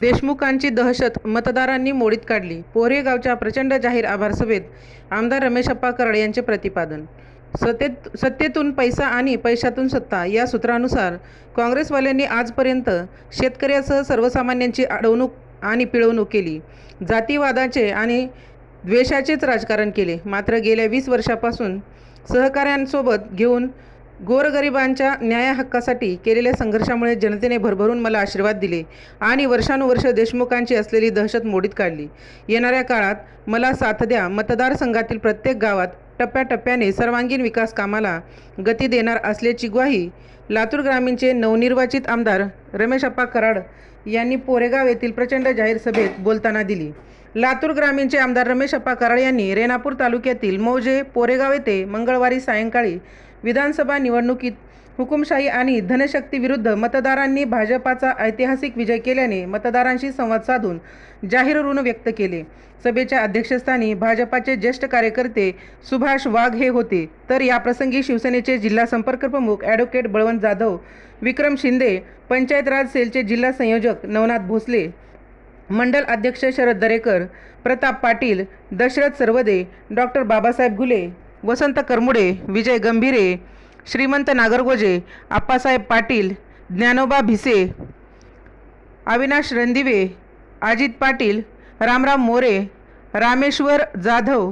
देशमुखांची दहशत मतदारांनी मोडीत काढली. पोहरेगावच्या प्रचंड जाहीर आभार सभेत आमदार रमेशप्पा कराड यांचे प्रतिपादन. सत्तेत सत्तेतून पैसा आणि पैशातून सत्ता या सूत्रानुसार काँग्रेसवाल्यांनी आजपर्यंत शेतकऱ्यासह सर्वसामान्यांची अडवणूक आणि पिळवणूक केली. जातीवादाचे आणि द्वेषाचेच राजकारण केले. मात्र गेल्या वीस वर्षापासून सहकाऱ्यांसोबत घेऊन गोरगरिबांच्या न्याय हक्कासाठी केलेल्या संघर्षामुळे जनतेने भरभरून मला आशीर्वाद दिले आणि वर्षानुवर्ष देशमुखांची असलेली दहशत मोडीत काढली. येणाऱ्या काळात मला साथ द्या. मतदारसंघातील प्रत्येक गावात टप्प्याटप्प्याने सर्वांगीण विकास कामाला गती देणार असल्याची ग्वाही लातूर ग्रामीणचे नवनिर्वाचित आमदार रमेश अप्पा कराड यांनी पोरेगाव येथील प्रचंड जाहीर सभेत बोलताना दिली. लातूर ग्रामीणचे आमदार रमेशप्पा कराड यांनी रेणापूर तालुक्यातील मौजे पोरेगाव येथे मंगळवारी सायंकाळी विधानसभा निवडणुकीत हुकुमशाही आणि धनशक्ती विरुद्ध मतदारांनी भाजपाचा ऐतिहासिक विजय केल्याने मतदारांशी संवाद साधून जाहीर ऋण व्यक्त केले. सभेच्या अध्यक्षस्थानी भाजपाचे ज्येष्ठ कार्यकर्ते सुभाष वाघ हे होते. तर याप्रसंगी शिवसेनेचे जिल्हा संपर्क प्रमुख ॲडव्होकेट बळवंत जाधव विक्रम शिंदे पंचायत राज सेलचे जिल्हा संयोजक नवनाथ भोसले मंडल अध्यक्ष शरद दरेकर प्रताप पाटील दशरथ सर्वदे डॉक्टर बाबासाहेब घुले वसंत करमुडे विजय गंभीरे श्रीमंत नागरगोजे आप्पासाहेब पाटील ज्ञानोबा भिसे अविनाश रणदिवे अजित पाटील रामराम मोरे रामेश्वर जाधव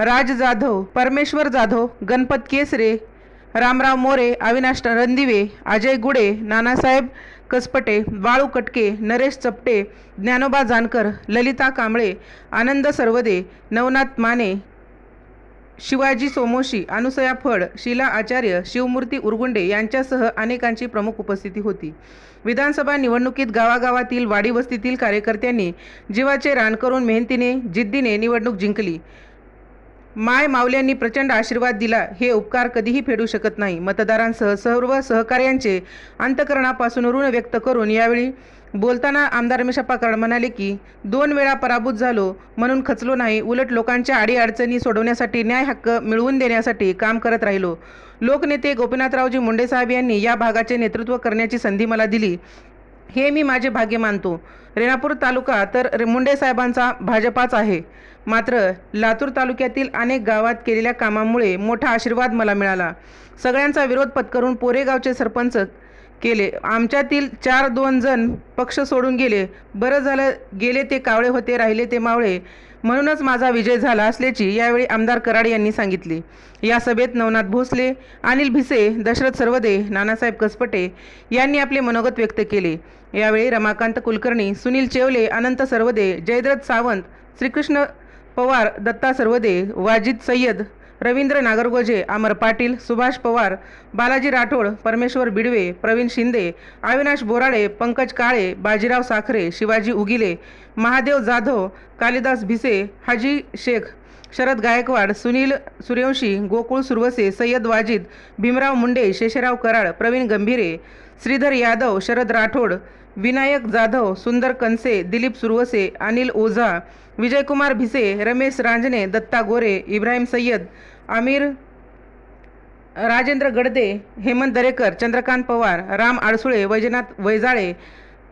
राज जाधव परमेश्वर जाधव गणपत केसरे रामराव मोरे अविनाश रणदिवे अजय गुडे नानासाहेब कसपटे बाळू कटके नरेश चपटे ज्ञानोबा जानकर ललिता कांबळे आनंद सर्वदे नवनाथ माने शिवाजी सोमोशी अनुसया फड शीला आचार्य शिवमूर्ती उरगुंडे यांच्यासह अनेकांची प्रमुख उपस्थिती होती. विधानसभा निवडणुकीत गावागावातील वाडी वस्तीतील कार्यकर्त्यांनी जीवाचे रान करून मेहनतीने जिद्दीने निवडणूक जिंकली. माय मावल्यांनी प्रचंड आशीर्वाद दिला. हे उपकार कधीही फेडू शकत नाही. मतदारांसह सर्व सहकार्यांचे अंतकरणापासून ऋण व्यक्त करून यावेळी बोलताना आमदार रमेशप्पा कराड म्हणाले की दोन वेळा पराभूत झालो म्हणून खचलो नाही. उलट लोकांच्या अडीअडचणी सोडवण्यासाठी न्याय हक्क मिळवून देण्यासाठी काम करत राहिलो. लोकनेते गोपीनाथरावजी मुंडे साहेब यांनी या भागाचे नेतृत्व करण्याची संधी मला दिली. हे मी माझे भाग्य मानतो. रेणापूर तालुका तर रे- मुंडे साहेबांचा भाजपाच आहे. मात्र लातूर तालुक्यातील अनेक गावात केलेल्या कामामुळे मोठा आशीर्वाद मला मिळाला. सगळ्यांचा विरोध पत्करून पोरेगावचे सरपंच केले. आमच्यातील चार दोन जण पक्ष सोडून गेले. बरं झालं गेले ते कावळे होते राहिले ते मावळे. म्हणूनच माझा विजय झाला असल्याची यावेळी आमदार कराड यांनी सांगितले. या सभेत नवनाथ भोसले अनिल भिसे दशरथ सर्वदे नानासाहेब कसपटे यांनी आपले मनोगत व्यक्त केले. यावेळी रमाकांत कुलकर्णी सुनील चेवले अनंत सर्वदे जयद्रथ सावंत श्रीकृष्ण पवार दत्ता सर्वदे वाजिद सय्यद रवींद्र नागरगोजे अमर पाटील सुभाष पवार बालाजी राठोड परमेश्वर बिडवे प्रवीण शिंदे अविनाश बोराडे पंकज काळे बाजीराव साखरे शिवाजी उगिले महादेव जाधव कालिदास भिसे हाजी शेख शरद गायकवाड सुनील सूर्यवंशी गोकुळ सुरवसे सय्यद वाजिद भीमराव मुंडे शेषराव कराड प्रवीण गंभीरे श्रीधर यादव शरद राठोड विनायक जाधव सुंदर कनसे दिलीप सुरवसे अनिल ओझा विजयकुमार भिसे रमेश रांजणे दत्ता गोरे इब्राहिम सय्यद आमिर राजेंद्र गडदे हेमंत दरेकर चंद्रकांत पवार राम आडसुळे वैजनाथ वैजाळे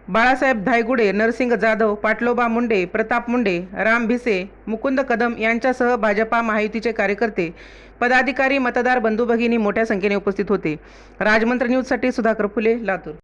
बाळासाहेब धायगुडे नरसिंग जाधव पाटलोबा मुंडे प्रताप मुंडे राम भिसे मुकुंद कदम यांच्यासह भाजपा महायुतीचे कार्यकर्ते पदाधिकारी मतदार बंधू भगिनी मोठ्या संख्येने उपस्थित होते. राजमंत्र न्यूजसाठी सुधाकर फुले लातूर.